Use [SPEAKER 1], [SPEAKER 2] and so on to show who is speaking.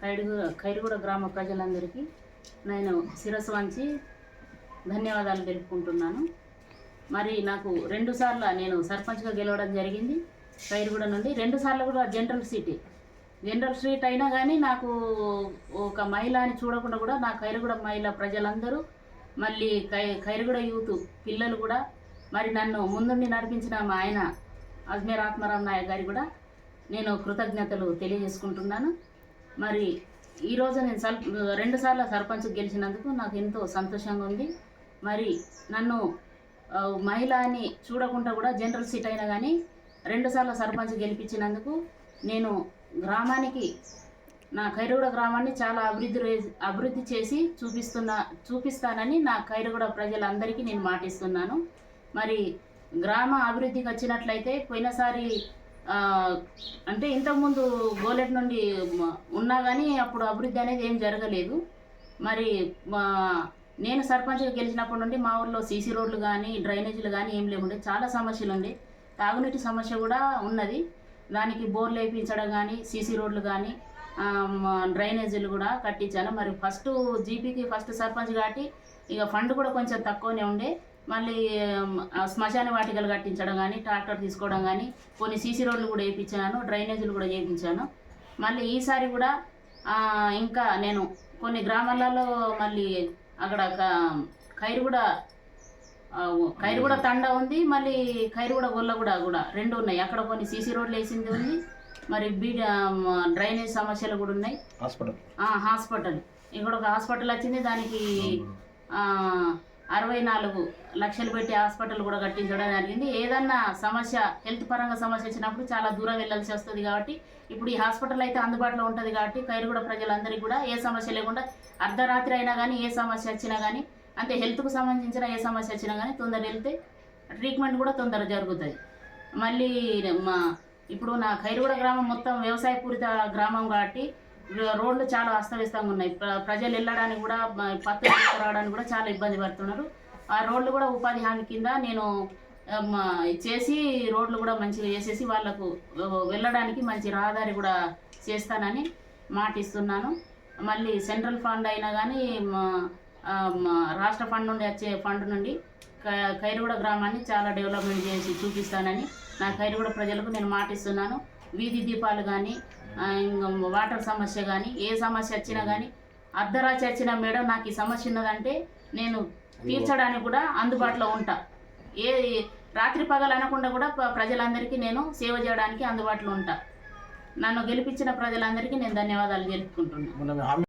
[SPEAKER 1] ఖైరుగూడ ఖైరుగూడ గ్రామ ప్రజలందరికీ నేను శిరస్సు వంచి ధన్యవాదాలు తెలుపుకుంటున్నాను. మరి నాకు రెండు సార్లు నేను సర్పంచ్గా గెలవడం జరిగింది. ఖైరుగూడ నుండి రెండు సార్లు కూడా జనరల్ సీట్. జనరల్ సీట్ అయినా కానీ నాకు ఒక మహిళ అని చూడకుండా కూడా నా ఖైరుగూడ మహిళ ప్రజలందరూ మళ్ళీ ఖై ఖైరుగూడ యూత్ పిల్లలు కూడా మరి నన్ను ముందుండి నడిపించిన మా ఆయన అజ్మీర్ ఆత్మారాం నాయక్ గారి కూడా నేను కృతజ్ఞతలు తెలియజేసుకుంటున్నాను. మరి ఈరోజు నేను సల్ రెండు సార్లు సర్పంచ్ గెలిచినందుకు నాకు ఎంతో సంతోషంగా ఉంది. మరి నన్ను మహిళ అని చూడకుండా కూడా జనరల్ సీట్ అయినా కానీ రెండుసార్లు సర్పంచ్ గెలిపించినందుకు నేను గ్రామానికి నా ఖైరుగూడ గ్రామాన్ని చాలా అభివృద్ధి అభివృద్ధి చేసి చూపిస్తున్నా చూపిస్తానని నా ఖైరుగూడ ప్రజలందరికీ నేను మాటిస్తున్నాను. మరి గ్రామ అభివృద్ధికి వచ్చినట్లయితే పోయినసారి అంటే ఇంతకుముందు గోలెట్ నుండి ఉన్నా కానీ అప్పుడు అభివృద్ధి అనేది ఏం జరగలేదు. మరి మా నేను సర్పంచ్గా గెలిచినప్పటి నుండి మా ఊర్లో సీసీ రోడ్లు కానీ డ్రైనేజీలు కానీ ఏం లేకుండే. చాలా సమస్యలు ఉండే. తాగునీటి సమస్య కూడా ఉన్నది. దానికి బోర్లు వేయించడం కానీ సీసీ రోడ్లు కానీ డ్రైనేజీలు కూడా కట్టించాను మరి ఫస్ట్ జీపీకి ఫస్ట్ సర్పంచ్ కాబట్టి ఇక ఫండ్ కూడా కొంచెం తక్కువనే ఉండే. మళ్ళీ శ్మశాన వాటికలు కట్టించడం కానీ ట్రాక్టర్ తీసుకోవడం కానీ కొన్ని సీసీ రోడ్లు కూడా వేయించాను డ్రైనేజీలు కూడా చేయించాను. మళ్ళీ ఈసారి కూడా ఇంకా నేను కొన్ని గ్రామాలలో మళ్ళీ అక్కడ క- ఖైరుగూడ ఆ, ఖైరుగూడ తండ ఉంది మళ్ళీ ఖైరుగూడ గొల్లగూడ కూడా రెండు ఉన్నాయి. అక్కడ కొన్ని సీసీ రోడ్లు వేసింది ఉంది మరి బీ డ్రైనేజ్ సమస్యలు కూడా ఉన్నాయి.
[SPEAKER 2] హాస్పిటల్.
[SPEAKER 1] హాస్పిటల్. ఇక్కడ ఒక హాస్పిటల్ వచ్చింది దానికి అరవై నాలుగు లక్షలు పెట్టి హాస్పిటల్ కూడా కట్టించడం జరిగింది. ఏదన్నా సమస్య హెల్త్ పరంగా సమస్య వచ్చినప్పుడు చాలా దూరం వెళ్ళాల్సి వస్తుంది కాబట్టి ఇప్పుడు ఈ హాస్పిటల్ అయితే అందుబాటులో ఉంటుంది కాబట్టి ఖైరుగూడ ప్రజలందరికీ కూడా ఏ సమస్య లేకుండా అర్ధరాత్రి అయినా కానీ ఏ సమస్య వచ్చినా కానీ అంటే హెల్త్కు సంబంధించిన ఏ సమస్య వచ్చినా కానీ తొందర వెళ్తే ట్రీట్మెంట్ కూడా తొందర జరుగుతుంది. మళ్ళీ మా ఇప్పుడు నా ఖైరుగూడ గ్రామం మొత్తం వ్యవసాయ పూరిత గ్రామం కాబట్టి రోడ్లు చాలా అస్తవ్యస్తంగా ఉన్నాయి. ప్ర- ప్రజలు వెళ్ళడానికి కూడా మ- పత్తులు తీసుకురావడానికి కూడా చాలా ఇబ్బంది పడుతున్నారు. ఆ రోడ్లు కూడా ఉపాధి హామీ కింద నేను చేసి రోడ్లు కూడా మంచిగా చేసేసి వాళ్ళకు వెళ్ళడానికి మంచి రహదారి కూడా చేస్తానని మాటిస్తున్నాను. మళ్ళీ సెంట్రల్ ఫండ్ అయినా కానీ రాష్ట్ర ఫండ్ నుండి వచ్చే ఫండ్ నుండి ఖైరుగూడ గ్రామాన్ని చాలా డెవలప్మెంట్ చేసి చూపిస్తానని నా ఖైరుగూడ ప్రజలకు నేను మాటిస్తున్నాను. వీధి దీపాలు కానీ వాటర్ సమస్య కానీ ఏ సమస్య వచ్చినా కానీ అర్ధరాత్రి వచ్చిన మేడం నాకు ఈ సమస్య ఉన్నదంటే నేను తీర్చడానికి కూడా అందుబాటులో ఉంటా. ఏ రాత్రి పగలు అనకుండా కూడా ప్ర- ప్రజలందరికీ నేను సేవ చేయడానికి అందుబాటులో ఉంటా. నన్ను గెలిపించిన ప్రజలందరికీ నేను ధన్యవాదాలు తెలుపుకుంటున్నాను